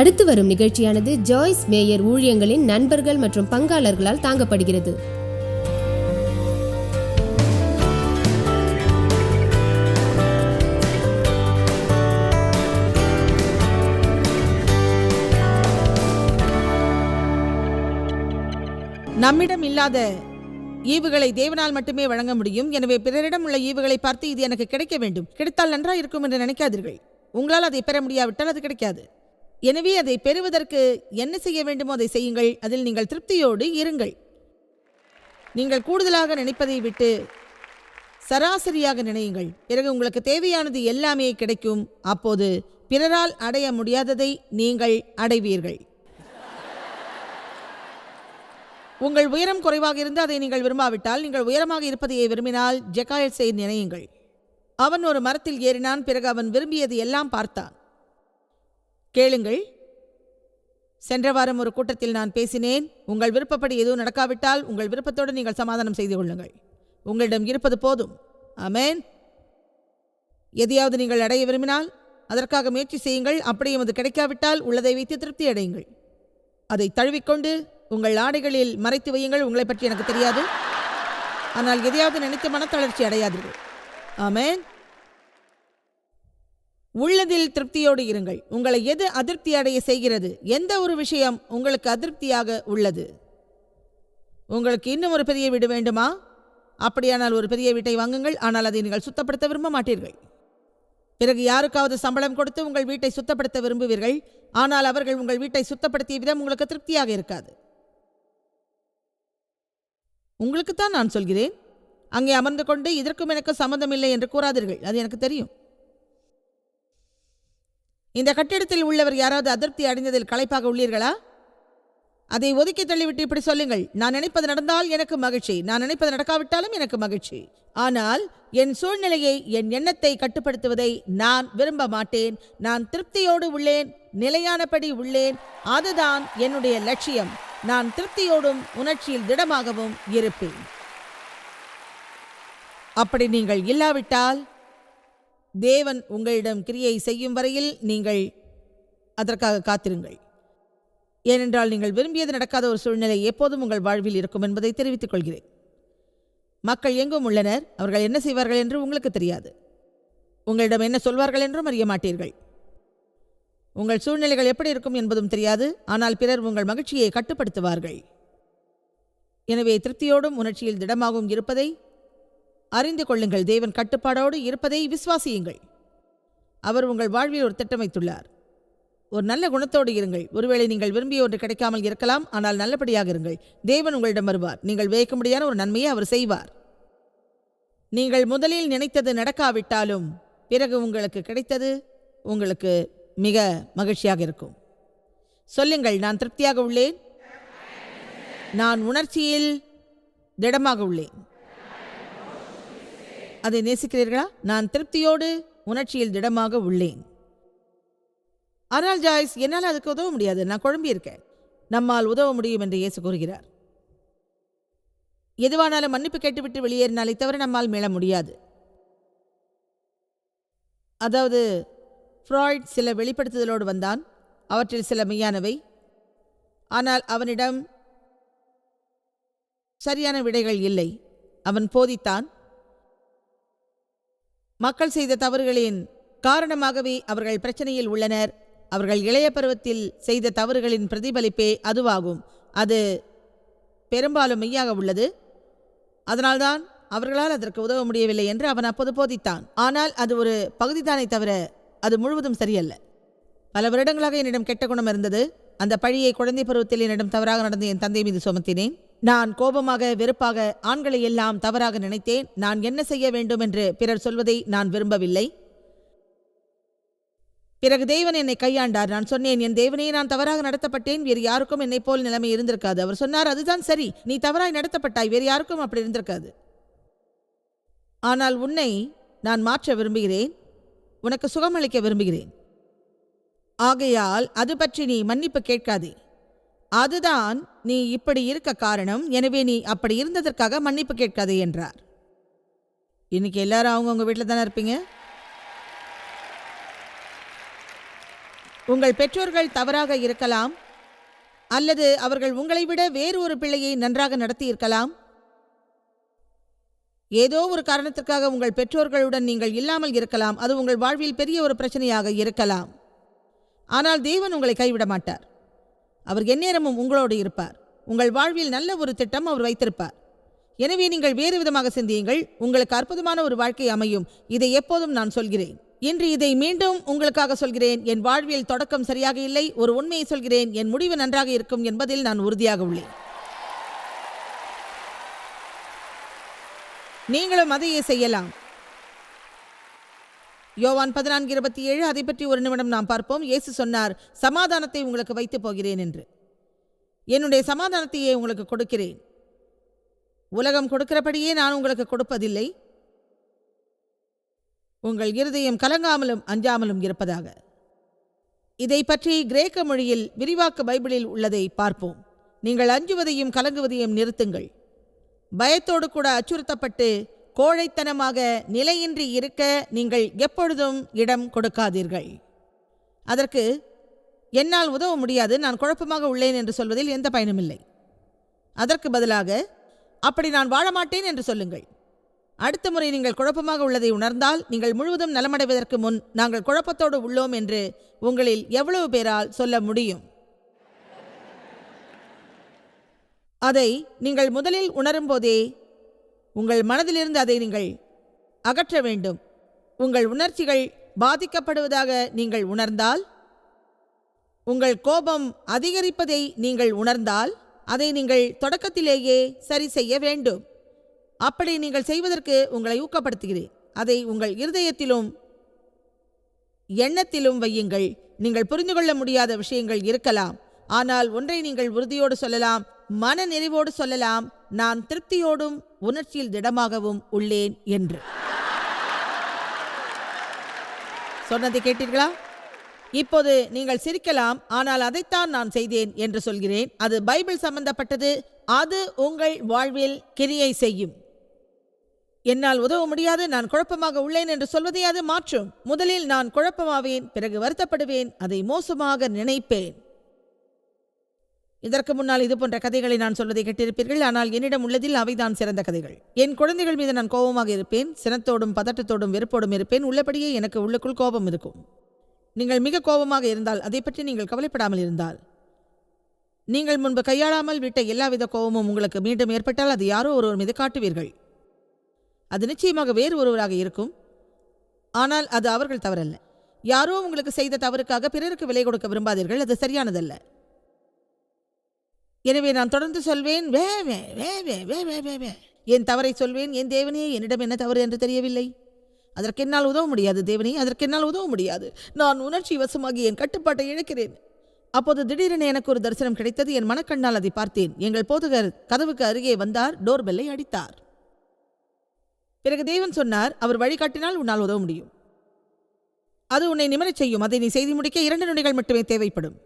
அடுத்து வரும் நிகழ்ச்சியானது ஜாய்ஸ் மேயர் ஊழியங்களின் நண்பர்கள் மற்றும் பங்காளர்களால் தாங்கப்படுகிறது. நம்மிடம் இல்லாத ஈவுகளை தேவனால் மட்டுமே வழங்க முடியும். எனவே பிறரிடம் உள்ள ஈவுகளை பார்த்து இது எனக்கு கிடைக்க வேண்டும். கிடைத்தால் நன்றாக இருக்கும் என்று நினைக்காதீர்கள். உங்களால் அதை பெற முடியாவிட்டால் அது கிடைக்காது. எனவே அதை பெறுவதற்கு என்ன செய்ய வேண்டுமோ அதை செய்யுங்கள். அதில் நீங்கள் திருப்தியோடு இருங்கள். நீங்கள் கூடுதலாக நினைப்பதை விட்டு சராசரியாக நினையுங்கள். பிறகு உங்களுக்கு தேவையானது எல்லாமே கிடைக்கும். அப்போது பிறரால் அடைய முடியாததை நீங்கள் அடைவீர்கள். உங்கள் உயரம் குறைவாக இருந்து அதை நீங்கள் விரும்பாவிட்டால் நீங்கள் உயரமாக இருப்பதையே விரும்பினால் ஜெகாயட்ஸை நினையுங்கள். அவன் ஒரு மரத்தில் ஏறினான் பிறகு அவன் விரும்பியது எல்லாம் பார்த்தான். கேளுங்கள். சென்ற வாரம் ஒரு கூட்டத்தில் நான் பேசினேன். உங்கள் விருப்பப்படி எதுவும் நடக்காவிட்டால் உங்கள் விருப்பத்தோடு நீங்கள் சமாதானம் செய்து கொள்ளுங்கள். உங்களிடம் இருப்பது போதும். அமேன் எதையாவது நீங்கள் அடைய விரும்பினால் அதற்காக முயற்சி செய்யுங்கள். அப்படியும் அது கிடைக்காவிட்டால் உள்ளதை வைத்து திருப்தி அடையுங்கள். அதை தழுவிக்கொண்டு உங்கள் ஆடைகளில் மறைத்து வையுங்கள். உங்களை பற்றி எனக்கு தெரியாது. ஆனால் எதையாவது நினைத்து மனத்தளர்ச்சி அடையாதீர்கள். ஆமேன். உள்ளதில் திருப்தியோடு இருங்கள். உங்களை எது அதிருப்தி அடைய செய்கிறது? எந்த ஒரு விஷயம் உங்களுக்கு அதிருப்தியாக உள்ளது? உங்களுக்கு இன்னும் ஒரு பெரிய வீடு வேண்டுமா? அப்படியானால் ஒரு பெரிய வீட்டை வாங்குங்கள். ஆனால் அதை நீங்கள் சுத்தப்படுத்த விரும்ப மாட்டீர்கள். பிறகு யாருக்காவது சம்பளம் கொடுத்து உங்கள் வீட்டை சுத்தப்படுத்த விரும்புவீர்கள்? ஆனால் அவர்கள் உங்கள் வீட்டை சுத்தப்படுத்திய விதம் உங்களுக்கு திருப்தியாக இருக்காது. உங்களுக்குத்தான் நான் சொல்கிறேன். அங்கே அமர்ந்து கொண்டு இதற்கும் எனக்கு சம்மந்தமில்லை என்று கூறாதீர்கள். அது எனக்கு தெரியும். இந்த கட்டிடத்தில் உள்ளவர் யாராவது அதிருப்தி அடைந்ததில் களைப்பாக உள்ளீர்களா? அதை ஒதுக்கி தள்ளிவிட்டு இப்படி சொல்லுங்கள். நான் நினைப்பது நடந்தால் எனக்கு மகிழ்ச்சி. நான் நினைப்பது நடக்காவிட்டாலும் எனக்கு மகிழ்ச்சி. ஆனால் என் சூழ்நிலையை என் எண்ணத்தை கட்டுப்படுத்துவதை நான் விரும்ப மாட்டேன். நான் திருப்தியோடு உள்ளேன். நிலையானபடி உள்ளேன். அதுதான் என்னுடைய லட்சியம். நான் திருப்தியோடும் உணர்ச்சியில் திடமாகவும் இருப்பேன். அப்படி நீங்கள் இல்லாவிட்டால் தேவன் உங்களிடம் கிரியை செய்யும் வரையில் நீங்கள் அதற்காக காத்திருங்கள். ஏனென்றால் நீங்கள் விரும்பியது நடக்காத ஒரு சூழ்நிலை எப்போதும் உங்கள் வாழ்வில் இருக்கும் என்பதை தெரிவித்துக் கொள்கிறேன். மக்கள் எங்கும் உள்ளனர் அவர்கள் என்ன செய்வார்கள் என்று உங்களுக்கு தெரியாது. உங்களிடம் என்ன சொல்வார்கள் என்றும் அறிய மாட்டீர்கள். உங்கள் சூழ்நிலைகள் எப்படி இருக்கும் என்பதும் தெரியாது ஆனால் பிறர் உங்கள் மகிழ்ச்சியை கட்டுப்படுத்துவார்கள். எனவே திருப்தியோடும் உணர்ச்சியில் திடமாகவும் இருப்பதை அறிந்து கொள்ளுங்கள். தேவன் கட்டுப்பாடோடு இருப்பதை விசுவாசியுங்கள். அவர் உங்கள் வாழ்வில் ஒரு திட்டம் வைத்துள்ளார் ஒரு நல்ல குணத்தோடு இருங்கள். ஒருவேளை நீங்கள் விரும்பிய ஒன்று கிடைக்காமல் இருக்கலாம். ஆனால் நல்லபடியாக இருங்கள். தேவன் உங்களிடம் வருவார். நீங்கள் வியக்க முடியாத ஒரு நன்மையை அவர் செய்வார். நீங்கள் முதலில் நினைத்தது நடக்காவிட்டாலும் பிறகு உங்களுக்கு கிடைத்தது உங்களுக்கு மிக மகிழ்ச்சியாக இருக்கும். சொல்லுங்கள் நான் திருப்தியாக உள்ளேன்? நான் உணர்ச்சியில் திடமாக உள்ளேன். அதை நேசிக்கிறீர்களா? நான் திருப்தியோடு உணர்ச்சியில் திடமாக உள்ளேன். ஆனால் ஜாய்ஸ் என்னால் அதுக்கு உதவ முடியாது. நான் குழம்பியிருக்கேன் நம்மால் உதவ முடியும் என்று இயேசு கூறுகிறார். எதுவானாலும் மன்னிப்பு கேட்டுவிட்டு வெளியேறினாலே தவிர நம்மால் மீள முடியாது. அதாவது ஃப்ராய்ட் சில வெளிப்படுத்துதலோடு வந்தான். அவற்றில் சில மெய்யானவை. ஆனால் அவனிடம் சரியான விடைகள் இல்லை. அவன் போதித்தான். மக்கள் செய்த தவறுகளின் காரணமாகவே அவர்கள் பிரச்சனையில் உள்ளனர். அவர்கள் இளைய பருவத்தில் செய்த தவறுகளின் பிரதிபலிப்பே அதுவாகும். அது பெரும்பாலும் மெய்யாக உள்ளது. அதனால்தான் அவர்களால் அதற்கு உதவ முடியவில்லை என்று அவன் அப்போது போதித்தான். ஆனால் அது ஒரு பகுதிதானே தவிர அது முழுவதும் சரியல்ல. பல வருடங்களாக என்னிடம் கெட்ட குணம் இருந்தது. அந்த பழியை குழந்தை பருவத்தில் என்னிடம் தவறாக நடந்த என் தந்தை மீது சுமத்தினேன். நான் கோபமாக வெறுப்பாக ஆண்களை எல்லாம் தவறாக நினைத்தேன். நான் என்ன செய்ய வேண்டும் என்று பிறர் சொல்வதை நான் விரும்பவில்லை. பிறகு தேவன் என்னை கையாண்டார். நான் சொன்னேன் என் தேவனையே நான் தவறாக நடத்தப்பட்டேன். வேறு யாருக்கும் என்னை போல் நிலைமை இருந்திருக்காது. அவர் சொன்னார் அதுதான் சரி. நீ தவறாய் நடத்தப்பட்டாய். வேறு யாருக்கும் அப்படி இருந்திருக்காது. ஆனால் உன்னை நான் மாற்ற விரும்புகிறேன். உனக்கு சுகமளிக்க விரும்புகிறேன். ஆகையால் அது பற்றி நீ மன்னிப்பு கேட்காதே. அதுதான் நீ இப்படி இருக்க காரணம் எனவே நீ அப்படி இருந்ததற்காக மன்னிப்பு கேட்காதே என்றார். இன்னைக்கு எல்லாரும் அவங்கவுங்க வீட்டில் தானே இருப்பீங்க? உங்கள் பெற்றோர்கள் தவறாக இருக்கலாம் அல்லது அவர்கள் உங்களை விட வேறு ஒரு பிள்ளையை நன்றாக நடத்தியிருக்கலாம் ஏதோ ஒரு காரணத்திற்காக உங்கள் பெற்றோர்களுடன் நீங்கள் இல்லாமல் இருக்கலாம் அது உங்கள் வாழ்வில் பெரிய ஒரு பிரச்சனையாக இருக்கலாம். ஆனால் தேவன் உங்களை கைவிட மாட்டார். அவர் எந்நேரமும் உங்களோடு இருப்பார். உங்கள் வாழ்வில் நல்ல ஒரு திட்டம் அவர் வைத்திருப்பார். எனவே நீங்கள் வேறு விதமாக சிந்தியுங்கள். உங்களுக்கு அற்புதமான ஒரு வாழ்க்கை அமையும். இதை எப்போதும் நான் சொல்கிறேன். இன்று இதை மீண்டும் உங்களுக்காக சொல்கிறேன். என் வாழ்வில் தொடக்கம் சரியாக இல்லை. ஒரு உண்மையை சொல்கிறேன். என் முடிவு நன்றாக இருக்கும் என்பதில் நான் உறுதியாக உள்ளேன். நீங்களும் அதையே செய்யலாம். யோவான் பதினான்கு இருபத்தி ஏழு அதை பற்றி ஒரு நிமிடம் நாம் பார்ப்போம். இயேசு சொன்னார் சமாதானத்தை உங்களுக்கு வைத்து போகிறேன் என்று. என்னுடைய சமாதானத்தையே உங்களுக்கு கொடுக்கிறேன். உலகம் கொடுக்கிறபடியே நான் உங்களுக்கு கொடுப்பதில்லை. உங்கள் இருதயம் கலங்காமலும் அஞ்சாமலும் இருப்பதாக. இதை பற்றி கிரேக்க மொழியில் விரிவாக்க பைபிளில் உள்ளதை பார்ப்போம். நீங்கள் அஞ்சுவதையும் கலங்குவதையும் நிறுத்துங்கள். பயத்தோடு கூட அச்சுறுத்தப்பட்டு கோழைத்தனமாக நிலையின்றி இருக்க நீங்கள் எப்பொழுதும் இடம் கொடுக்காதீர்கள். அதற்கு என்னால் உதவ முடியாது நான் குழப்பமாக உள்ளேன் என்று சொல்வதில் எந்த பயனுமில்லை அதற்கு பதிலாக அப்படி நான் வாழ மாட்டேன் என்று சொல்லுங்கள். அடுத்த முறை நீங்கள் குழப்பமாக உள்ளதை உணர்ந்தால் நீங்கள் முழுவதும் நலமடைவதற்கு முன் நாங்கள் குழப்பத்தோடு உள்ளோம் என்று உங்களில் எவ்வளவு பேரால் சொல்ல முடியும்? அதை நீங்கள் முதலில் உணரும்போதே உங்கள் மனதிலிருந்து அதை நீங்கள் அகற்ற வேண்டும். உங்கள் உணர்ச்சிகள் பாதிக்கப்படுவதாக நீங்கள் உணர்ந்தால் உங்கள் கோபம் அதிகரிப்பதை நீங்கள் உணர்ந்தால் அதை நீங்கள் தொடக்கத்திலேயே சரி செய்ய வேண்டும். அப்படி நீங்கள் செய்வதற்கு உங்களை ஊக்கப்படுத்துகிறேன். அதை உங்கள் இருதயத்திலும் எண்ணத்திலும் வையுங்கள். நீங்கள் புரிந்து கொள்ள முடியாத விஷயங்கள் இருக்கலாம். ஆனால் ஒன்றை நீங்கள் உறுதியோடு சொல்லலாம். மன நிறைவோடு சொல்லலாம் நான் திருப்தியோடும் உணர்ச்சியில் திடமாகவும் உள்ளேன் என்று. சொன்னதை கேட்டீர்களா? இப்போது நீங்கள் சிரிக்கலாம் ஆனால் அதைத்தான் நான் செய்தேன் என்று சொல்கிறேன். அது பைபிள் சம்பந்தப்பட்டது. அது உங்கள் வாழ்வில் கிரியை செய்யும். என்னால் உதவ முடியாது நான் குழப்பமாக உள்ளேன் என்று சொல்வதை அது மாற்றும். முதலில் நான் குழப்பமாவேன் பிறகு வருத்தப்படுவேன் அதை மோசமாக நினைப்பேன். இதற்கு முன்னால் இது போன்ற கதைகளை நான் சொல்வதை கேட்டிருப்பீர்கள். ஆனால் என்னிடம் உள்ளதில் அவைதான் சிறந்த கதைகள். என் குழந்தைகள் மீது நான் கோபமாக இருப்பேன். சினத்தோடும் பதட்டத்தோடும் வெறுப்போடும் இருப்பேன். உள்ளபடியே எனக்கு உள்ளுக்குள் கோபம் இருக்கும். நீங்கள் மிக கோபமாக இருந்தால் அதை பற்றி நீங்கள் கவலைப்படாமல் இருந்தால். நீங்கள் முன்பு கையாளாமல் விட்ட எல்லாவித கோபமும் உங்களுக்கு மீண்டும் ஏற்பட்டால் அது யாரோ ஒருவர் மீது காட்டுவீர்கள். அது நிச்சயமாக வேறு ஒருவராக இருக்கும். ஆனால் அது அவர்கள் தவறல்ல. யாரோ உங்களுக்கு செய்த தவறுக்காக பிறருக்கு விலை கொடுக்க விரும்பாதீர்கள். அது சரியானதல்ல. எனவே நான் தொடர்ந்து சொல்வேன் வே வே வே வே வே வே வே வே. என் தவறை சொல்வேன் என் தேவனே என்னிடம் என்ன தவறு என்று தெரியவில்லை. அதற்கு என்னால் உதவ முடியாது தேவனே அதற்கு என்னால் உதவ முடியாது. நான் உணர்ச்சி வசமாகி என் கட்டுப்பாட்டை இழக்கிறேன். அப்போது திடீரென எனக்கு ஒரு தரிசனம் கிடைத்தது. என் மனக்கண்ணால் அதை பார்த்தேன். எங்கள் போதகர் கதவுக்கு அருகே வந்தார் டோர் பெல்லை அடித்தார். பிறகு தேவன் சொன்னார் அவர் வழிகாட்டினால் உன்னால் உதவ முடியும். அது உன்னை நிமிரச் செய்யும். அதை நீ செய்து முடிக்க இரண்டு நொடிகள் மட்டுமே தேவைப்படும்.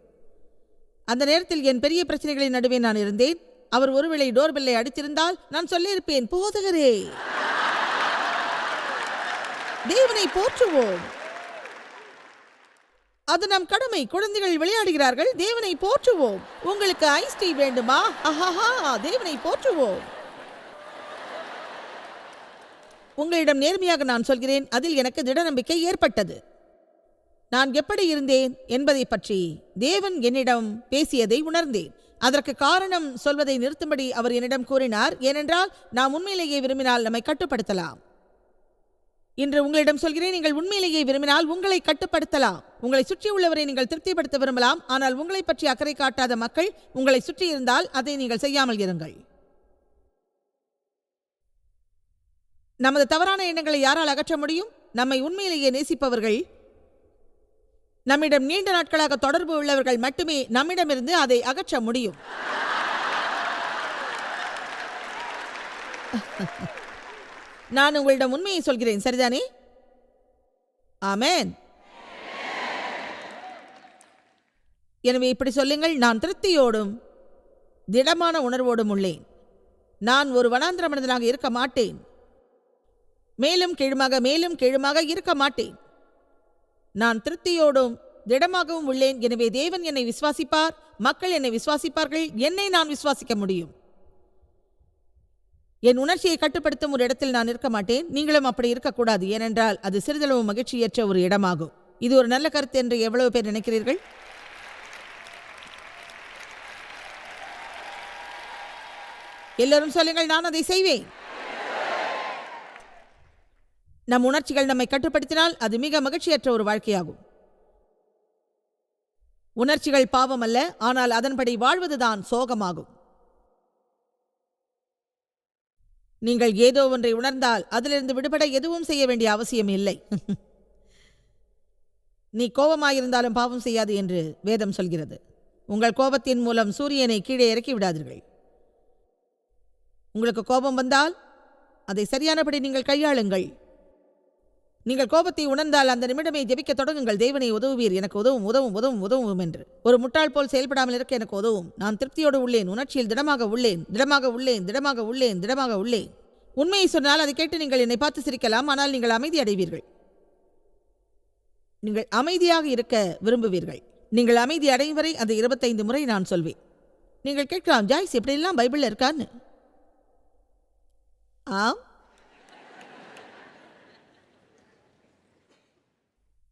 அந்த நேரத்தில் என் பெரிய பிரச்சனைகளின் நடுவே நான் இருந்தேன். அவர் ஒருவேளை டோர் பெல்லை அடித்திருந்தால் நான் சொல்லியிருப்பேன் போதகரே. தேவனை போற்றுவோம். அது நம் கடமை. குழந்தைகள் விளையாடுகிறார்கள் தேவனை போற்றுவோம். உங்களுக்கு ஐஸ் டீ வேண்டுமா? ஆஹாஹா தேவனை போற்றுவோம். உங்களிடம் நேர்மையாக நான் சொல்கிறேன். அதில் எனக்கு திட நம்பிக்கை ஏற்பட்டது. நான் எப்படி இருந்தேன் என்பதை பற்றி தேவன் என்னிடம் பேசியதை உணர்ந்தேன். அதற்கு காரணம் சொல்வதை நிறுத்தும்படி அவர் என்னிடம் கூறினார். ஏனென்றால் நாம் உண்மையிலேயே விரும்பினால் நம்மை கட்டுப்படுத்தலாம். இன்று உங்களிடம் சொல்கிறேன் நீங்கள் உண்மையிலேயே விரும்பினால் உங்களை கட்டுப்படுத்தலாம். உங்களை சுற்றி உள்ளவரை நீங்கள் திருப்திப்படுத்த விரும்பலாம். ஆனால் உங்களை பற்றி அக்கறை காட்டாத மக்கள் உங்களை சுற்றி இருந்தால் அதை நீங்கள் செய்யாமல் இருங்கள். நமது தவறான எண்ணங்களை யாரால் அகற்ற முடியும்? நம்மை உண்மையிலேயே நேசிப்பவர்கள் நம்மிடம் நீண்ட நாட்களாக தொடர்பு உள்ளவர்கள் மட்டுமே நம்மிடமிருந்து அதை அகற்ற முடியும். நான் உங்களிடம் உண்மையை சொல்கிறேன் சரிதானே? ஆமேன். எனவே இப்படி சொல்லுங்கள் நான் திருப்தியோடும் திடமான உணர்வோடும் உள்ளேன். நான் ஒரு வனாந்திர மனிதனாக இருக்க மாட்டேன். மேலும் கீழுமாக மேலும் கீழுமாக இருக்க மாட்டேன். நான் திருப்தியோடும் திடமாகவும் உள்ளேன். எனவே தேவன் என்னை விசுவாசிப்பார் மக்கள் என்னை விசுவாசிப்பார்கள் என்னை நான் விசுவாசிக்க முடியும். என் உணர்ச்சியை கட்டுப்படுத்தும் ஒரு இடத்தில் நான் இருக்க மாட்டேன். நீங்களும் அப்படி இருக்கக்கூடாது ஏனென்றால் அது சிறிதளவு மகிழ்ச்சியற்ற ஒரு இடமாகும். இது ஒரு நல்ல கருத்து என்று எவ்வளவு பேர் நினைக்கிறீர்கள்? எல்லோரும் சொல்லுங்கள் நான் அதை செய்வேன். நம் உணர்ச்சிகள் நம்மை கட்டுப்படுத்தினால் அது மிக மகிழ்ச்சியற்ற ஒரு வாழ்க்கையாகும். உணர்ச்சிகள் பாவம் அல்ல ஆனால் அதன்படி வாழ்வதுதான் சோகமாகும். நீங்கள் ஏதோ ஒன்றை உணர்ந்தால் அதிலிருந்து விடுபட எதுவும் செய்ய வேண்டிய அவசியம் இல்லை. நீ கோபமாயிருந்தாலும் பாவம் செய்யாது என்று வேதம் சொல்கிறது. உங்கள் கோபத்தின் மூலம் சூரியனை கீழே இறக்கி விடாதீர்கள். உங்களுக்கு கோபம் வந்தால் அதை சரியானபடி நீங்கள் கையாளுங்கள். நீங்கள் கோபத்தை உணர்ந்தால் அந்த நிமிடமே ஜெபிக்க தொடங்குங்கள். தேவனை உதவுவீர். எனக்கு உதவும் உதவும் உதவும் உதவும் என்று. ஒரு முட்டாள் போல் செயல்படாமல் இருக்க எனக்கு உதவும். நான் திருப்தியோடு உள்ளேன். உணர்ச்சியில் திடமாக உள்ளேன். திடமாக உள்ளேன். திடமாக உள்ளேன். திடமாக உள்ளேன். உண்மையை சொன்னால் அதை கேட்டு நீங்கள் என்னை பார்த்து சிரிக்கலாம். ஆனால் நீங்கள் அமைதி அடைவீர்கள். நீங்கள் அமைதியாக இருக்க விரும்புவீர்கள். நீங்கள் அமைதி அடையும் வரை அந்த இருபத்தைந்து முறை நான் சொல்வேன். நீங்கள் கேட்கலாம் ஜாய்ஸ் எப்படியெல்லாம் பைபிளில் இருக்கான்னு? ஆம்.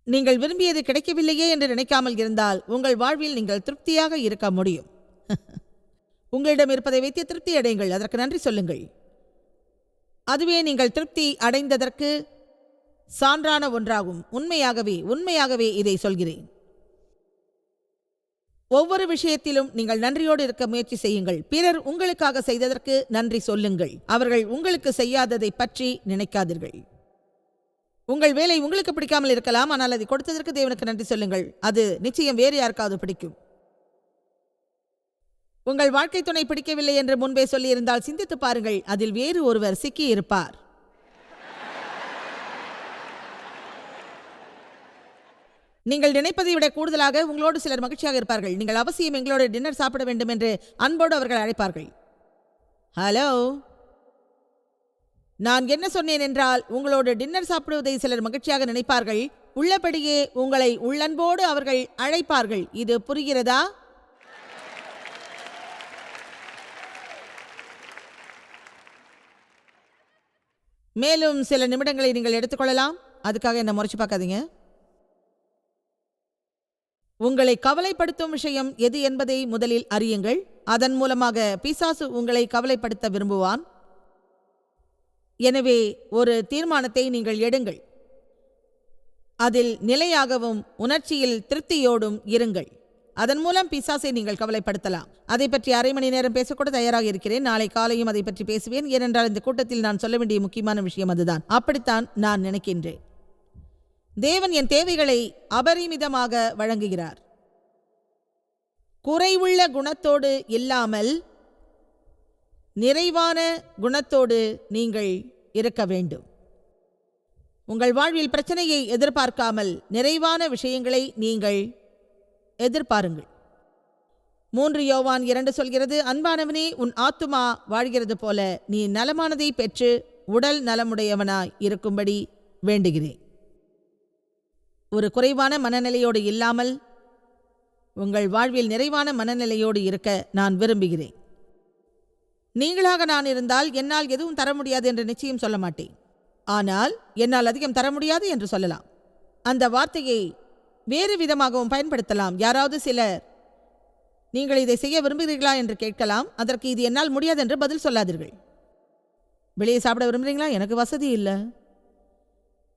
நீங்கள் விரும்பியது கிடைக்கவில்லையே என்று நினைக்காமல் இருந்தால் உங்கள் வாழ்வில் நீங்கள் திருப்தியாக இருக்க முடியும். உங்களிடம் இருப்பதை வைத்து திருப்தி அடையுங்கள். அதற்கு நன்றி சொல்லுங்கள். அதுவே நீங்கள் திருப்தி அடைந்ததற்கு சான்றான ஒன்றாகும். உண்மையாகவே உண்மையாகவே இதை சொல்கிறேன். ஒவ்வொரு விஷயத்திலும் நீங்கள் நன்றியோடு இருக்க முயற்சி செய்யுங்கள். பிறர் உங்களுக்காக செய்ததற்கு நன்றி சொல்லுங்கள். அவர்கள் உங்களுக்கு செய்யாததை பற்றி நினைக்காதீர்கள். உங்கள் வேலை உங்களுக்கு பிடிக்காமல் இருக்கலாம் ஆனால் அதை கொடுத்ததற்கு தேவனுக்கு நன்றி சொல்லுங்கள். அது நிச்சயம் வேறு யாருக்காவது பிடிக்கும். உங்கள் வாழ்க்கை துணை பிடிக்கவில்லை என்று முன்பே சொல்லியிருந்தால் சிந்தித்து பாருங்கள் அதில் வேறு ஒருவர் சிக்கி இருப்பார் நீங்கள் நினைப்பதை விட கூடுதலாக உங்களோடு சிலர் மகிழ்ச்சியாக இருப்பார்கள். நீங்கள் அவசியம் எங்களோட டின்னர் சாப்பிட வேண்டும் என்று அன்போடு அவர்கள் அழைப்பார்கள். ஹலோ? நான் என்ன சொன்னேன் என்றால் உங்களோடு டின்னர் சாப்பிடுவதை சிலர் மகிழ்ச்சியாக நினைப்பார்கள். உள்ளபடியே உங்களை உள்ளன்போடு அவர்கள் அழைப்பார்கள். இது புரிகிறதா? மேலும் சில நிமிடங்களை நீங்கள் எடுத்துக்கொள்ளலாம். அதுக்காக என்ன முறைச்சு பார்க்காதீங்க. உங்களை கவலைப்படுத்தும் விஷயம் எது என்பதை முதலில் அறியுங்கள். அதன் மூலமாக பிசாசு உங்களை கவலைப்படுத்த விரும்புவான். எனவே ஒரு தீர்மானத்தை நீங்கள் எடுங்கள். அதில் நிலையாகவும் உணர்ச்சியில் திருப்தியோடும் இருங்கள். அதன் மூலம் பிசாசை நீங்கள் கவலைப்படுத்தலாம். அதை பற்றி அரை மணி நேரம் பேசக்கூட தயாராக இருக்கிறேன். நாளை காலையும் அதை பற்றி பேசுவேன். ஏனென்றால் இந்த கூட்டத்தில் நான் சொல்ல வேண்டிய முக்கியமான விஷயம் அதுதான். அப்படித்தான் நான் நினைக்கின்றேன். தேவன் என் தேவைகளை அபரிமிதமாக வழங்குகிறார். குறைவுள்ள குணத்தோடு இல்லாமல் நிறைவான குணத்தோடு நீங்கள் இருக்க வேண்டும். உங்கள் வாழ்வில் பிரச்சனையை எதிர்பார்க்காமல் நிறைவான விஷயங்களை நீங்கள் எதிர்பாருங்கள். மூன்று யோவான் இரண்டு சொல்கிறது அன்பானவனே உன் ஆத்துமா வாழ்கிறது போல நீ நலமானதை பெற்று உடல் நலமுடையவனாய் இருக்கும்படி வேண்டுகிறேன். ஒரு குறைவான மனநிலையோடு இல்லாமல் உங்கள் வாழ்வில் நிறைவான மனநிலையோடு இருக்க நான் விரும்புகிறேன். நீங்களாக நான் இருந்தால் என்னால் எதுவும் தர முடியாது என்று நிச்சயம் சொல்ல மாட்டேன். ஆனால் என்னால் அதிகம் தர முடியாது என்று சொல்லலாம். அந்த வார்த்தையை வேறு விதமாகவும் பயன்படுத்தலாம். யாராவது சிலர் நீங்கள் இதை செய்ய விரும்புகிறீர்களா? என்று கேட்கலாம். அதற்கு இது என்னால் முடியாது என்று பதில் சொல்லாதீர்கள். வெளியே சாப்பிட விரும்புகிறீங்களா? எனக்கு வசதி இல்லை.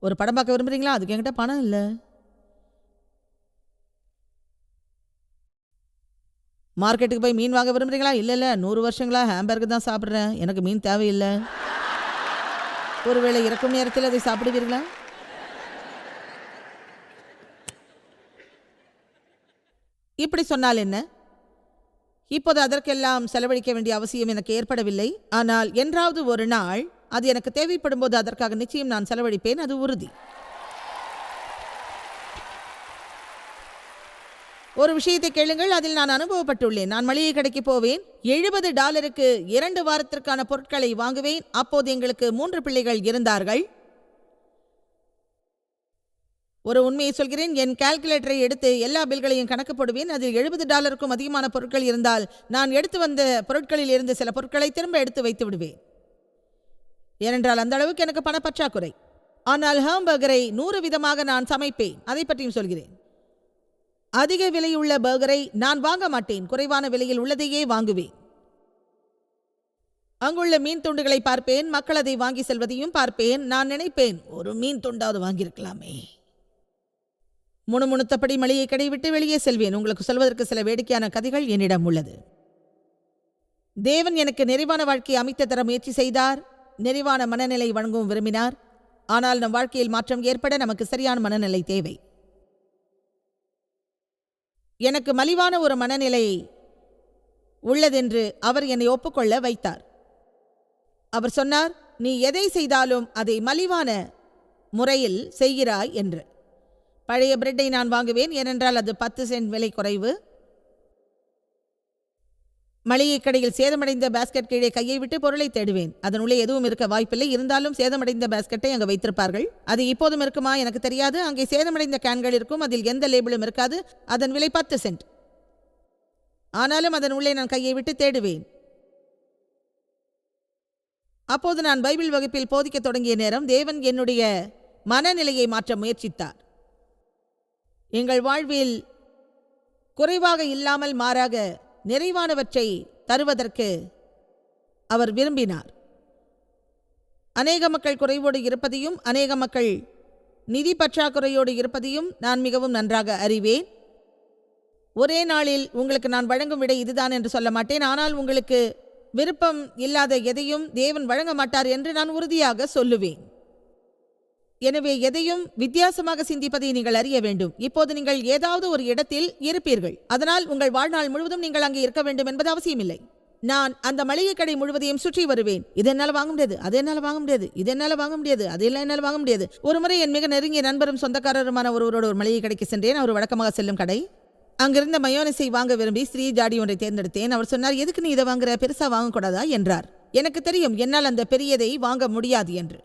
ஒரு படம் பார்க்க விரும்புகிறீங்களா? அதுக்கு என்கிட்ட பணம் இல்லை. மார்க்கெட்டுக்கு போய் மீன் வாங்க விரும்புறீங்களா? இல்லை இல்லை. நூறு வருஷங்களா ஹேம்பர்கர் தான் சாப்பிட்றேன். எனக்கு மீன் தேவையில்லை. ஒருவேளை இறக்கும் நேரத்தில் அதை சாப்பிடுவீர்களா? இப்படி சொன்னால் என்ன? இப்போது அதற்கெல்லாம் செலவழிக்க வேண்டிய அவசியம் எனக்கு ஏற்படவில்லை. ஆனால் என்றாவது ஒரு நாள் அது எனக்கு தேவைப்படும் போது அதற்காக நிச்சயம் நான் செலவழிப்பேன். அது உறுதி. ஒரு விஷயத்தை கேளுங்கள் அதில் நான் அனுபவப்பட்டுள்ளேன். நான் மளிகை கடைக்கு போவேன் எழுபது டாலருக்கு இரண்டு வாரத்திற்கான பொருட்களை வாங்குவேன். அப்போது எங்களுக்கு மூன்று பிள்ளைகள் இருந்தார்கள். ஒரு உண்மையை சொல்கிறேன் என் கால்குலேட்டரை எடுத்து எல்லா பில்களையும் கணக்கு போடுவேன். அதில் எழுபது டாலருக்கும் அதிகமான பொருட்கள் இருந்தால் நான் எடுத்து வந்த பொருட்களில் இருந்து சில பொருட்களை திரும்ப எடுத்து வைத்து விடுவேன். ஏனென்றால் அந்த அளவுக்கு எனக்கு பணப்பற்றாக்குறை. ஆனால் ஹாம்பர்கரை நூறு விதமாக நான் சமைப்பேன். அதை பற்றியும் சொல்கிறேன். அதிக விலையுள்ள பர்கரை நான் வாங்க மாட்டேன். குறைவான விலையில் உள்ளதையே வாங்குவேன். அங்குள்ள மீன் துண்டுகளை பார்ப்பேன். மக்கள் அதை வாங்கி செல்வதையும் பார்ப்பேன். நான் நினைப்பேன் ஒரு மீன் துண்டாவது வாங்கியிருக்கலாமே. முணுமுணுத்தபடி மளிகை கடை விட்டு வெளியே செல்வேன். உங்களுக்கு சொல்வதற்கு சில வேடிக்கையான கதைகள் என்னிடம் உள்ளது. தேவன் எனக்கு நிறைவான வாழ்க்கையை அமைத்து தர முயற்சி செய்தார். நிறைவான மனநிலை வழங்கவும் விரும்பினார். ஆனால் நம் வாழ்க்கையில் மாற்றம் ஏற்பட நமக்கு சரியான மனநிலை தேவை. எனக்கு மலிவான ஒரு மனநிலை உள்ளதென்று அவர் என்னை ஒப்புக்கொள்ள வைத்தார். அவர் சொன்னார் நீ எதை செய்தாலும் அதை மலிவான முறையில் செய்கிறாய் என்று. பழைய பிரெட்டை நான் வாங்குவேன் ஏனென்றால் அது பத்து சென்ட் விலை குறைவு. மளிகை கடையில் சேதமடைந்த பாஸ்கெட் கீழே கையை விட்டு பொருளை தேடுவேன். அதனுள்ளே எதுவும் இருக்க வாய்ப்பில்லை. இருந்தாலும் சேதமடைந்த பாஸ்கெட்டை அங்கே வைத்திருப்பார்கள். அது இப்போதும் இருக்குமா? எனக்கு தெரியாது. அங்கே சேதமடைந்த கேன்கள் இருக்கும். அதில் எந்த லேபிளும் இருக்காது. அதன் விலை பத்து சென்ட் ஆனாலும் அதன் உள்ளே நான் கையை விட்டு தேடுவேன். அப்போது நான் பைபிள் வகுப்பில் போதிக்க தொடங்கிய நேரம் தேவன் என்னுடைய மனநிலையை மாற்ற முயற்சித்தார். எங்கள் வாழ்வில் குறைவாக இல்லாமல் மாறாக நிறைவானவற்றை தருவதற்கு அவர் விரும்பினார். அநேக மக்கள் குறைவோடு இருப்பதையும் அநேக மக்கள் நிதி பற்றாக்குறையோடு இருப்பதையும் நான் மிகவும் நன்றாக அறிவேன். ஒரே நாளில் உங்களுக்கு நான் வழங்கும் விடை இதுதான் என்று சொல்ல மாட்டேன். ஆனால் உங்களுக்கு விருப்பம் இல்லாத எதையும் தேவன் வழங்க மாட்டார் என்று நான் உறுதியாக சொல்லுவேன். எனவே எதையும் வித்தியாசமாக சிந்திப்பதை நீங்கள் அறிய வேண்டும். இப்போது நீங்கள் ஏதாவது ஒரு இடத்தில் இருப்பீர்கள். அதனால் உங்கள் வாழ்நாள் முழுவதும் நீங்கள் அங்கே இருக்க வேண்டும் என்பது அவசியமில்லை. நான் அந்த மளிகை கடை முழுவதையும் சுற்றி வருவேன். இது என்னால் வாங்க முடியாது. அது என்னால் வாங்க முடியாது. இது என்னால் வாங்க முடியாது. அது எல்லாம் என்னால் வாங்க முடியாது. ஒரு முறை என் மிக நெருங்கிய நண்பரும் சொந்தக்காரருமான ஒருவரோட ஒரு மளிகை கடைக்கு சென்றேன். அவர் வழக்கமாக செல்லும் கடை. அங்கிருந்த மயோனஸை வாங்க விரும்பி ஸ்ரீ ஜாடி ஒன்றை தேர்ந்தெடுத்தேன். அவர் சொன்னார் எதுக்கு நீ இதை வாங்குற? பெருசா வாங்கக்கூடாதா? என்றார். எனக்கு தெரியும். என்னால் அந்த பெரியதை வாங்க முடியாது என்று.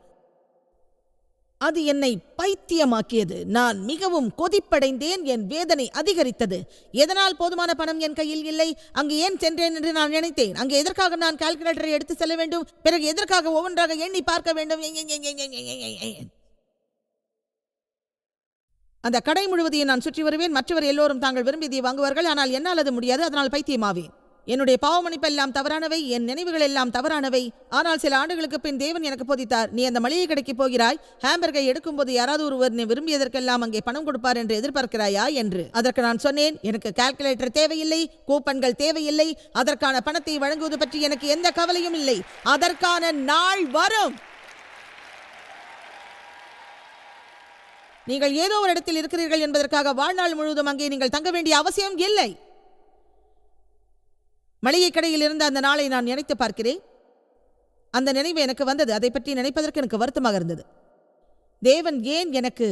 அது என்னை பைத்தியமாக்கியது. நான் மிகவும் கொதிப்படைந்தேன். என் வேதனை அதிகரித்தது. எதனால் போதுமான பணம் என் கையில் இல்லை? அங்கு ஏன் சென்றேன் என்று நான் நினைத்தேன். அங்கு எதற்காக நான் கால்குலேட்டரை எடுத்து செல்ல வேண்டும்? பிறகு எதற்காக ஒவ்வொன்றாக எண்ணி பார்க்க வேண்டும்? அந்த கடை முழுவதையும் நான் சுற்றி வருவேன். மற்றவர் எல்லோரும் தாங்கள் விரும்பியதை வாங்குவார்கள். ஆனால் என்னால் அது முடியாது. அதனால் பைத்தியமாவேன். என்னுடைய பாவமணிப்பு எல்லாம் தவறானவை என் நினைவுகள் எல்லாம் தவறானவை. ஆனால் சில ஆண்டுகளுக்கு பின் தேவன் எனக்கு போதித்தார். நீ அந்த மளிகை கடைக்கு போகிறாய். ஹாம்பர்கை எடுக்கும்போது யாராவது ஒருவர் நீ விரும்பியதற்கெல்லாம் அங்கே பணம் கொடுப்பார் என்று எதிர்பார்க்கிறாயா என்று. அதற்கு நான் சொன்னேன் எனக்கு கால்குலேட்டர் தேவையில்லை கூப்பன்கள் தேவையில்லை அதற்கான பணத்தை வழங்குவது பற்றி எனக்கு எந்த கவலையும் இல்லை. அதற்கான நாள் வரும். நீங்கள் ஏதோ ஒரு இடத்தில் இருக்கிறீர்கள் என்பதற்காக வாழ்நாள் முழுவதும் அங்கே நீங்கள் தங்க வேண்டிய அவசியம் இல்லை. மளிகை கடையில் இருந்த அந்த நாளை நான் நினைத்து பார்க்கிறேன். அந்த நினைவு எனக்கு வந்தது. அதை பற்றி நினைப்பதற்கு எனக்கு வருத்தமாக இருந்தது. தேவன் ஏன் எனக்கு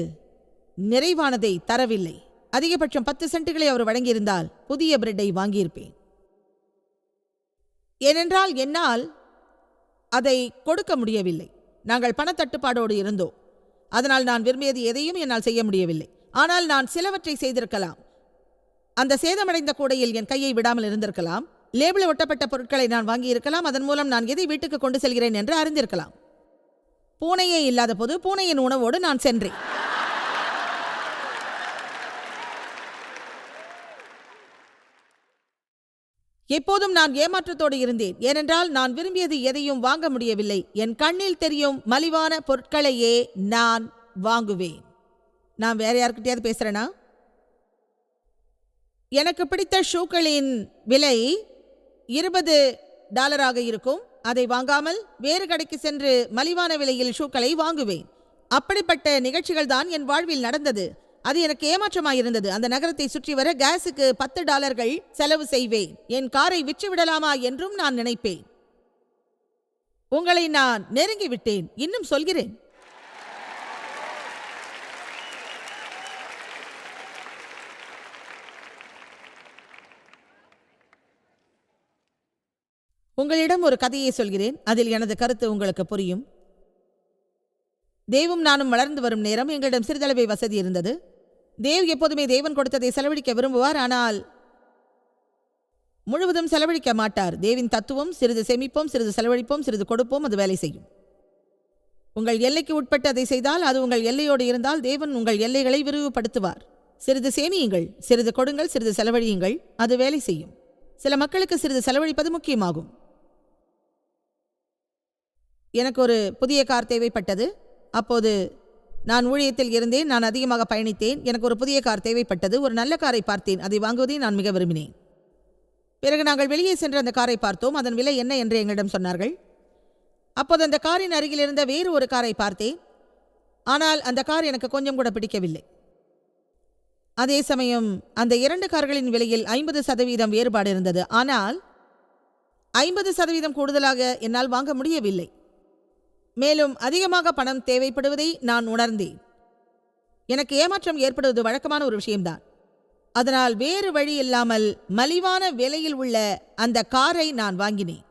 நிறைவானதை தரவில்லை? அதிகபட்சம் பத்து சென்ட்டுகளை அவர் வழங்கியிருந்தால் புதிய பிரெட்டை வாங்கியிருப்பேன். ஏனென்றால் என்னால் அதை கொடுக்க முடியவில்லை. நாங்கள் பணத்தட்டுப்பாடோடு இருந்தோம். அதனால் நான் விரும்பியது எதையும் என்னால் செய்ய முடியவில்லை. ஆனால் நான் சிலவற்றை செய்திருக்கலாம். அந்த சேதமடைந்த கூடையில் என் கையை விடாமல் இருந்திருக்கலாம். லேபிள் ஒட்டப்பட்ட பொருட்களை நான் வாங்கியிருக்கலாம். அதன் மூலம் நான் எதை வீட்டுக்கு கொண்டு செல்கிறேன் என்று அறிந்திருக்கலாம். பூனையே இல்லாத போது பூனையின் உணவோடு நான் சென்றேன். எப்போதும் நான் ஏமாற்றத்தோடு இருந்தேன். ஏனென்றால் நான் விரும்பியது எதையும் வாங்க முடியவில்லை. என் கண்ணில் தெரியும் மலிவான பொருட்களையே நான் வாங்குவேன். நான் வேற யார்கிட்டயாவது பேசுறேனா? எனக்கு பிடித்த ஷூக்களின் விலை இருபது டாலராக இருக்கும். அதை வாங்காமல் வேறு கடைக்கு சென்று மலிவான விலையில் ஷூக்களை வாங்குவேன். அப்படிப்பட்ட நிகழ்ச்சிகள் தான் என் வாழ்வில் நடந்தது. அது எனக்கு ஏமாற்றமாயிருந்தது. அந்த நகரத்தை சுற்றி வர கேஸுக்கு பத்து டாலர்கள் செலவு செய்வேன். என் காரை விற்று விடலாமா என்றும் நான் நினைப்பேன். உங்களை நான் நெருங்கி விட்டேன் இன்னும் சொல்கிறேன். உங்களிடம் ஒரு கதையை சொல்கிறேன். அதில் எனது கருத்து உங்களுக்கு புரியும். தேவும் நானும் வளர்ந்து வரும் நேரம் எங்களிடம் சிறிதளவே வசதி இருந்தது. தேவ் எப்போதுமே தேவன் கொடுத்ததை செலவழிக்க விரும்புவார் ஆனால் முழுவதும் செலவழிக்க மாட்டார். தேவின் தத்துவம் சிறிது சேமிப்போம் சிறிது செலவழிப்போம் சிறிது கொடுப்போம் அது வேலை செய்யும். உங்கள் எல்லைக்கு உட்பட்டு அதை செய்தால் அது உங்கள் எல்லையோடு இருந்தால் தேவன் உங்கள் எல்லைகளை விரிவுபடுத்துவார். சிறிது சேமியுங்கள் சிறிது கொடுங்கள் சிறிது செலவழியுங்கள் அது வேலை செய்யும். சில மக்களுக்கு சிறிது செலவழிப்பது முக்கியமாகும். எனக்கு ஒரு புதிய கார் தேவைப்பட்டது. அப்போது நான் ஊழியத்தில் இருந்தேன். நான் அதிகமாக பயணித்தேன். எனக்கு ஒரு புதிய கார் தேவைப்பட்டது. ஒரு நல்ல காரை பார்த்தேன். அதை வாங்குவதை நான் மிக விரும்பினேன். பிறகு நாங்கள் வெளியே சென்று அந்த காரை பார்த்தோம். அதன் விலை என்ன என்று எங்களிடம் சொன்னார்கள். அப்போது அந்த காரின் அருகில் இருந்த வேறு ஒரு காரை பார்த்தேன். ஆனால் அந்த கார் எனக்கு கொஞ்சம் கூட பிடிக்கவில்லை. அதே சமயம் அந்த இரண்டு கார்களின் விலையில் ஐம்பது சதவீதம் வேறுபாடு இருந்தது. ஆனால் ஐம்பது சதவீதம் கூடுதலாக என்னால் வாங்க முடியவில்லை. மேலும் அதிகமாக பணம் தேவைப்படுவதை நான் உணர்ந்தேன். எனக்கு ஏமாற்றம் ஏற்படுவது வழக்கமான ஒரு விஷயம்தான். அதனால் வேறு வழி இல்லாமல் மலிவான விலையில் உள்ள அந்த காரை நான் வாங்கினேன்.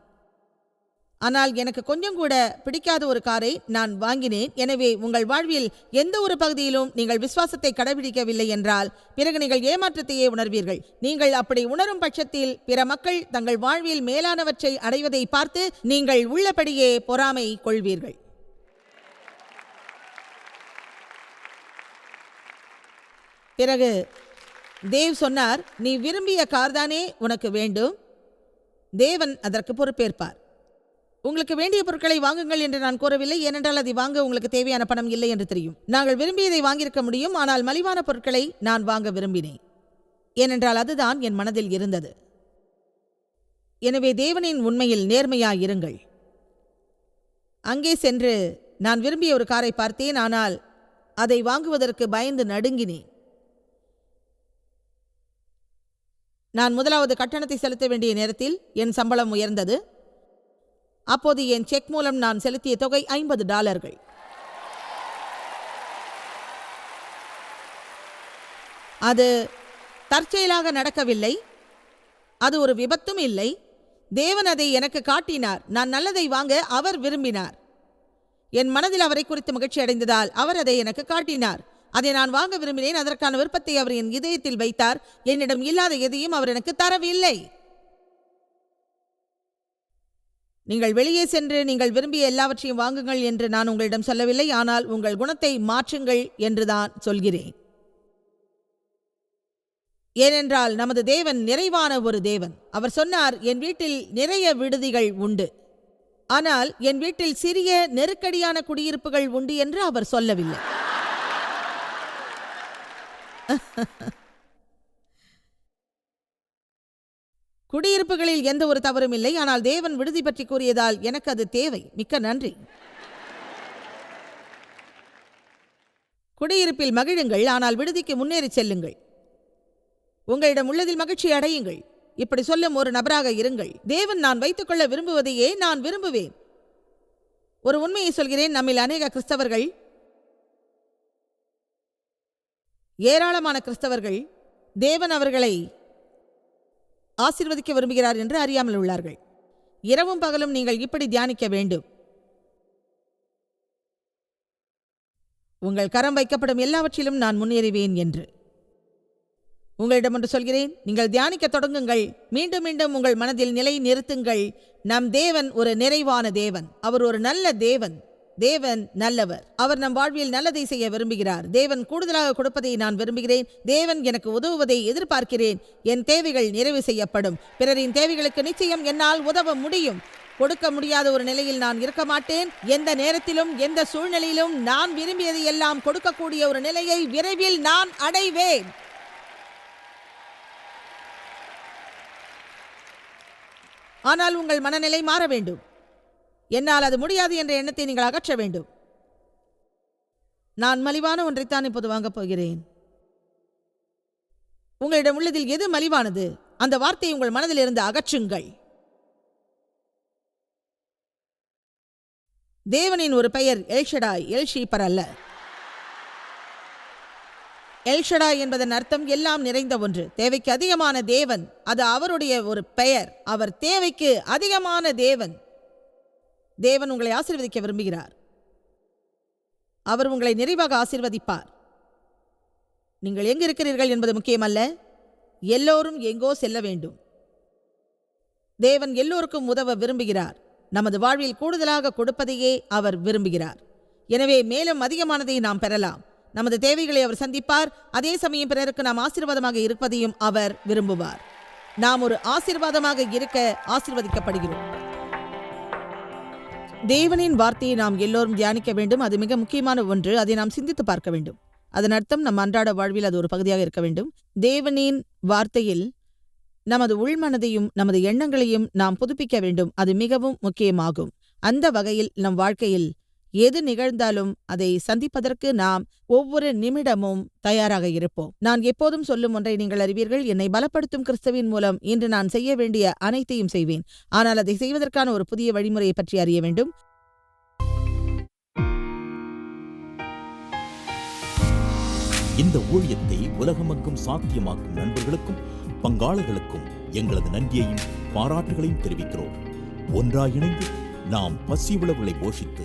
ஆனால் எனக்கு கொஞ்சம் கூட பிடிக்காத ஒரு காரை நான் வாங்கினேன். எனவே உங்கள் வாழ்வில் எந்த ஒரு பகுதியிலும் நீங்கள் விசுவாசத்தை கடைபிடிக்கவில்லை என்றால் பிறகு நீங்கள் ஏமாற்றத்தையே உணர்வீர்கள். நீங்கள் அப்படி உணரும் பட்சத்தில் பிற மக்கள் தங்கள் வாழ்வில் மேலானவற்றை அடைவதை பார்த்து நீங்கள் உள்ளபடியே பொறாமை கொள்வீர்கள். பிறகு தேவ் சொன்னார் நீ விரும்பிய கார்தானே உனக்கு வேண்டும். தேவன் அதற்கு பொறுப்பேற்பார். உங்களுக்கு வேண்டிய பொருட்களை வாங்குங்கள் என்று நான் கூறவில்லை. ஏனென்றால் அதை வாங்க உங்களுக்கு தேவையான பணம் இல்லை என்று தெரியும். நாங்கள் விரும்பியதை வாங்கியிருக்க முடியும். ஆனால் மலிவான பொருட்களை நான் வாங்க விரும்பினேன். ஏனென்றால் அதுதான் என் மனதில் இருந்தது. எனவே தேவனின் உண்மையில் நேர்மையாயிருங்கள். அங்கே சென்று நான் விரும்பிய ஒரு காரை பார்த்தேன். ஆனால் அதை வாங்குவதற்கு பயந்து நடுங்கினேன். நான் முதலாவது கட்டணத்தை செலுத்த வேண்டிய நேரத்தில் என் சம்பளம் உயர்ந்தது. அப்போது என் செக் மூலம் நான் செலுத்திய தொகை ஐம்பது டாலர்கள். அது தற்செயலாக நடக்கவில்லை. அது ஒரு விபத்தும் இல்லை. தேவன் அதை எனக்கு காட்டினார். நான் நல்லதை வாங்க அவர் விரும்பினார். என் மனதில் அவரை குறித்து மகிழ்ச்சி அடைந்ததால் அவர் அதை எனக்கு காட்டினார். அதை நான் வாங்க விரும்பினேன். அதற்கான விருப்பத்தை அவர் என் இதயத்தில் வைத்தார். என்னிடம் இல்லாத எதையும் அவர் எனக்கு தரவில்லை. நீங்கள் வெளியே சென்று நீங்கள் விரும்பிய எல்லாவற்றையும் வாங்குங்கள் என்று நான் உங்களிடம் சொல்லவில்லை ஆனால் உங்கள் குணத்தை மாற்றுங்கள் என்றுதான் சொல்கிறேன். ஏனென்றால் நமது தேவன் நிறைவான ஒரு தேவன். அவர் சொன்னார் என் வீட்டில் நிறைய விடுதிகள் உண்டு. ஆனால் என் வீட்டில் சிறிய நெருக்கடியான குடியிருப்புகள் உண்டு என்று அவர் சொல்லவில்லை. குடியிருப்புகளில் எந்த ஒரு தவறும் இல்லை. ஆனால் தேவன் விடுதி பற்றி கூறியதால் எனக்கு அது தேவை. மிக்க நன்றி. குடியிருப்பில் மகிழுங்கள். ஆனால் விடுதிக்கு முன்னேறி செல்லுங்கள். உங்களிடம் உள்ளதில் மகிழ்ச்சி அடையுங்கள். இப்படி சொல்லும் ஒரு நபராக இருங்கள். தேவன் நான் வைத்துக்கொள்ள விரும்புவதையே நான் விரும்புவேன். ஒரு உண்மையை சொல்கிறேன். நம்மில் அநேக கிறிஸ்தவர்கள் ஏராளமான கிறிஸ்தவர்கள் தேவன் அவர்களை ஆசிர்வதிக்க விரும்புகிறார் என்று அறியாமல் உள்ளார்கள். இரவும் பகலும் நீங்கள் இப்படி தியானிக்க வேண்டும். உங்கள் கரம் வைக்கப்படும் எல்லாவற்றிலும் நான் முன்னேறுவேன் என்று. உங்களிடம் ஒன்று சொல்கிறேன். நீங்கள் தியானிக்க தொடங்குங்கள். மீண்டும் மீண்டும் உங்கள் மனதில் நிலை நிறுத்துங்கள் நம் தேவன் ஒரு நிறைவான தேவன். அவர் ஒரு நல்ல தேவன். தேவன் நல்லவர். அவர் நம் வாழ்வில் நல்லதை செய்ய விரும்புகிறார். தேவன் கூடுதலாக கொடுப்பதை நான் விரும்புகிறேன். தேவன் எனக்கு உதவுவதை எதிர்பார்க்கிறேன். என் தேவைகள் நிறைவு செய்யப்படும். பிறரின் தேவைகளுக்கு நிச்சயம் என்னால் உதவ முடியும். கொடுக்க முடியாத ஒரு நிலையில் நான் இருக்க மாட்டேன். எந்த நேரத்திலும் எந்த சூழ்நிலையிலும் நான் விரும்பியதை எல்லாம் கொடுக்கக்கூடிய ஒரு நிலையை விரைவில் நான் அடைவேன். ஆனால் உங்கள் மனநிலை மாற வேண்டும். என்னால் அது முடியாது என்ற எண்ணத்தை நீங்கள் அகற்ற வேண்டும். நான் மலிவான ஒன்றைத்தான் இப்போது வாங்கப் போகிறேன். உங்களிடம் உள்ளதில் எது மலிவானது? அந்த வார்த்தையை உங்கள் மனதில் இருந்து அகற்றுங்கள். தேவனின் ஒரு பெயர் எல்ஷடாய் எல்ஷீப்பர் அல்ல. எல்ஷடாய் என்பதன் அர்த்தம் எல்லாம் நிறைந்த ஒன்று. தேவைக்கு அதிகமான தேவன் அது அவருடைய ஒரு பெயர். அவர் தேவைக்கு அதிகமான தேவன். தேவன் உங்களை ஆசிர்வதிக்க விரும்புகிறார். அவர் உங்களை நிறைவாக ஆசிர்வதிப்பார். நீங்கள் எங்கு இருக்கிறீர்கள் என்பது முக்கியமல்ல. எல்லோரும் எங்கோ செல்ல வேண்டும். தேவன் எல்லோருக்கும் உதவ விரும்புகிறார். நமது வாழ்வில் கூடுதலாக கொடுப்பதையே அவர் விரும்புகிறார். எனவே மேலும் அதிகமானதை நாம் பெறலாம். நமது தேவைகளை அவர் சந்திப்பார். அதே சமயம் பிறருக்கு நாம் ஆசீர்வாதமாக இருப்பதையும் அவர் விரும்புவார். நாம் ஒரு ஆசீர்வாதமாக இருக்க ஆசீர்வதிக்கப்படுகிறோம். தேவனின் வார்த்தையை நாம் எல்லோரும் தியானிக்க வேண்டும். அது மிக முக்கியமான ஒன்று. அதை நாம் சிந்தித்து பார்க்க வேண்டும். அதன் அர்த்தம் நம் அன்றாட வாழ்வில் அது ஒரு பகுதியாக இருக்க வேண்டும். தேவனின் வார்த்தையில் நமது உள்மனதையும் நமது எண்ணங்களையும் நாம் புதுப்பிக்க வேண்டும். அது மிகவும் முக்கியமாகும். அந்த வகையில் நம் வாழ்க்கையில் எது நிகழ்ந்தாலும் அதை சந்திப்பதற்கு நாம் ஒவ்வொரு நிமிடமும் தயாராக இருப்போம். நான் எப்போதும் சொல்லும் ஒன்றை நீங்கள் அறிவீர்கள் என்னை பலப்படுத்தும் கிறிஸ்துவின் மூலம் இன்று நான் செய்ய வேண்டிய அனைத்தையும் செய்வேன். ஆனால் அதை செய்வதற்கான ஒரு புதிய வழிமுறையை பற்றி அறிய வேண்டும். இந்த ஊழியத்தை உலகமெங்கும் சாத்தியமாக்கும் நண்பர்களுக்கும் பங்காளர்களுக்கும் எங்களது நன்றியையும் பாராட்டுகளையும் தெரிவிக்கிறோம். ஒன்றாய் இணைந்து நாம் பசி உழவுகளை போஷித்து